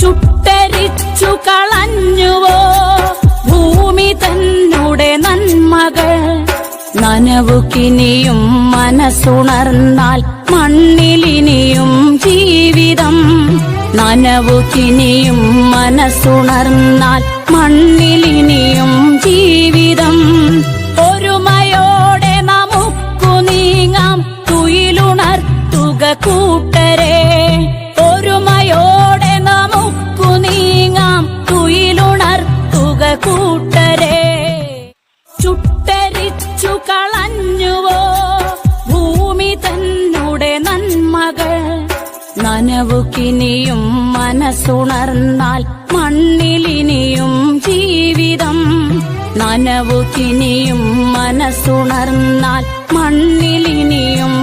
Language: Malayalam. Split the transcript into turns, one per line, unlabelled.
ചുട്ടരിച്ചു കളഞ്ഞുവോ? ഭൂമി തന്നെ നന്മകൾ നനവുകിനിയും മനസ്സുണർന്നാൽ മണ്ണിലിനിയും ജീവിതം നനവുകിനിയും മനസ്സുണർന്നാൽ മണ്ണിലിനിയും ജീവിതം ഒരുമയോടെ നമുക്കു നീങ്ങാം. തുയിലുണർത്തുക കൂട്ടരെ. ചുട്ടരിച്ചു കളഞ്ഞുവോ? ഭൂമി തന്നെ നന്മകൾ നനവുകിനിയും മനസ്സുണർന്നാൽ മണ്ണിലിനിയും ജീവിതം നനവുകിനിയും മനസ്സുണർന്നാൽ മണ്ണിലിനിയും